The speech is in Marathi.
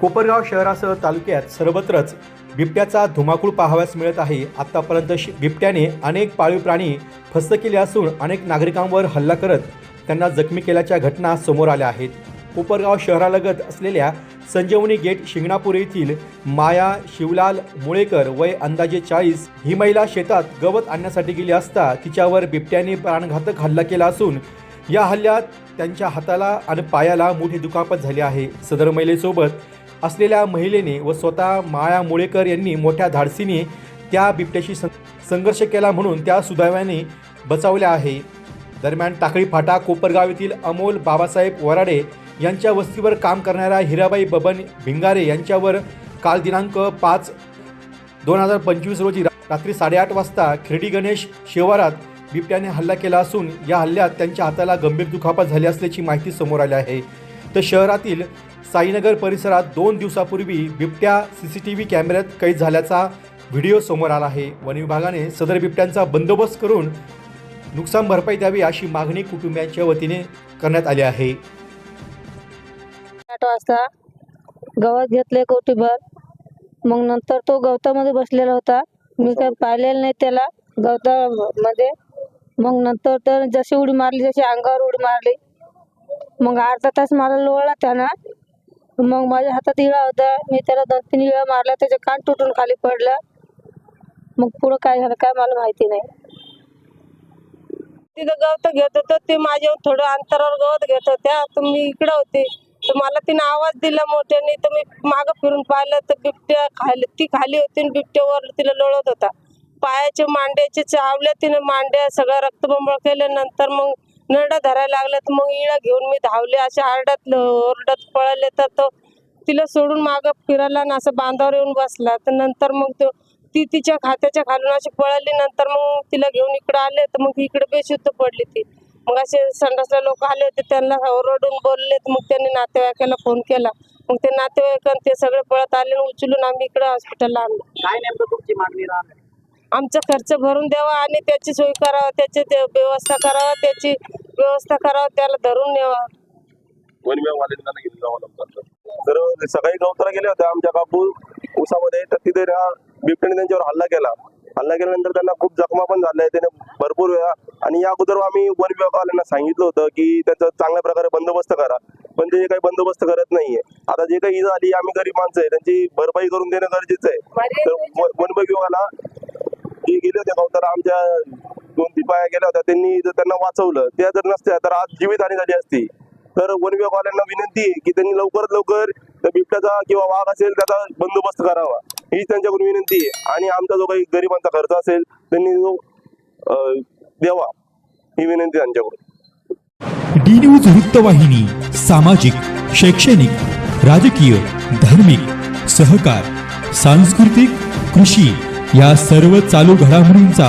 कोपरगाव शहरासह तालुक्यात सर्वत्रच बिबट्याचा धुमाकूळ पाहावयास मिळत आहे. आत्तापर्यंत बिबट्याने अनेक पाळीव प्राणी फस्त केले असून अनेक नागरिकांवर हल्ला करत त्यांना जखमी केल्याच्या घटना समोर आल्या आहेत. कोपरगाव शहरालगत असलेल्या संजीवनी गेट शिंगणापूर येथील माया शिवलाल मुळेकर वय अंदाजे चाळीस ही महिला शेतात गवत आणण्यासाठी गेली असता तिच्यावर बिबट्याने प्राणघातक हल्ला केला असून या हल्ल्यात त्यांच्या हाताला आणि पायाला मोठी दुखापत झाली आहे. सदर महिलेसोबत असलेल्या महिलेने व स्वतः माया मुळेकर यांनी मोठ्या धाडसीने त्या बिबट्याशी सं- संघर्ष केला म्हणून त्या सुदैवाने बचावल्या आहे. दरम्यान टाकळी फाटा कोपरगाव येथील अमोल बाबासाहेब वराडे यांच्या वस्तीवर काम करणाऱ्या हिराबाई बबन भिंगारे यांच्यावर काल दिनांक पाच दोन हजार पंचवीस रोजी रात्री साडेआठ वाजता खिरडी गणेश शिवारात बिबट्याने हल्ला केला असून या हल्ल्यात त्यांच्या हाताला गंभीर दुखापत झाली असल्याची माहिती समोर आली आहे. तर शहरातील साईनगर परिसरात दोन दिवसापूर्वी बिबट्या सी सी टी व्ही कॅमेऱ्यात कैद झाल्याचा व्हिडिओ समोर आला आहे. वन विभागाने सदर बिबट्यांचा बंदोबस्त करून नुकसान भरपाई द्यावी अशी मागणी कुटुंबियांच्या वतीने करण्यात आली आहे. आठ वाजता गवत घेतले कौटुंबर मग नंतर तो गवतामध्ये बसलेला होता. मी काय पाहिलेलं नाही त्याला गवतामध्ये. मग नंतर तर जशी उडी मारली जशी अंगावर उडी मारली. मग अर्धा तास मला लोळला त्यानं. मग माझ्या हातात इळा होता. मी त्याला दोन तीन इळा मारला त्याचे कान तुटून खाली पडलं. मग पुढं काय झालं काय मला माहिती नाही. तिथं गवत घेत होतं. ते माझ्या थोडं अंतरावर गवत घेत होत्या. तर मी इकडं होते. तर मला तिने आवाज दिला मोठ्याने. तर मी मागं फिरून पाहिलं. तर बिबट्या खाली ती खाली होती आणि बिबट्यावर तिला लोळत होता. पायाचे मांड्याचे चावल्या तिने मांड्या सगळं रक्तबंबळ केल्यानंतर मग नरडा धरायला लागला तर मग इळा घेऊन मी धावले. अशा आरडत ओरडत पळाले तर तो तिला सोडून मागं फिरायला आणि असं बांधावर येऊन बसला. तर नंतर मग तो ती तिच्या खात्याच्या खालून अशी पळाली. नंतर मग तिला घेऊन इकडे आले तर मग इकडे बेशुद्ध पडली ती. मग असे संडासला लोक आले होते. त्यांना ओरडून बोलले तर मग त्यांनी नातेवाईकाला फोन केला. मग ते नातेवाईकांना ते सगळे पळत आले आणि उचलून आम्ही इकडे हॉस्पिटलला आणलं. काय नेमकं तुमची मागणी राहणार? आमचा खर्च भरून द्यावा आणि त्याची सोय करावा त्याची व्यवस्था करावा त्याची व्यवस्था करावा त्याला धरून न्यावा. वन विभागवाल्यांना घेऊन जावं लागतं. तर सकाळी गवताला गेले होते आमच्या कापू ऊसामध्ये तर तिथे त्या बिबट्याने त्यांच्यावर हल्ला केला. हल्ला केल्यानंतर त्यांना खूप जखमा पण झाल्या. त्याने भरपूर वेळा आणि या अगोदर आम्ही वन विभागवाल्यांना सांगितलं होतं की त्यांचा चांगल्या प्रकारे बंदोबस्त करा. पण ते काही बंदोबस्त करत नाहीये. आता जे काही इजा आली आम्ही गरीब माणसं आहे. त्यांची भरपाई करून देणं गरजेचं आहे. तर वन विभागाला जे गेले होते गवताला आमच्या दोन तीन पाया गेल्या होत्या त्यांनी जर त्यांना वाचवलं त्या जर नसत्या तर आज जीवितहानी झाली असती. तर वन विभागवाल्यांना विनंती आहे की त्यांनी लवकरात लवकर त्या बिबट्याचा किंवा वाघ असेल त्याचा बंदोबस्त करावा. हीच त्यांच्याकडून विनंती आहे. आणि आमचा जो काही गरिबांचा खर्च असेल त्यांनी जो द्यावा. ही विनंती त्यांच्याकडून डी न्यूज वृत्तवाहिनी सामाजिक शैक्षणिक राजकीय धार्मिक सहकार सांस्कृतिक कृषी या सर्व चालू घडामोडींचा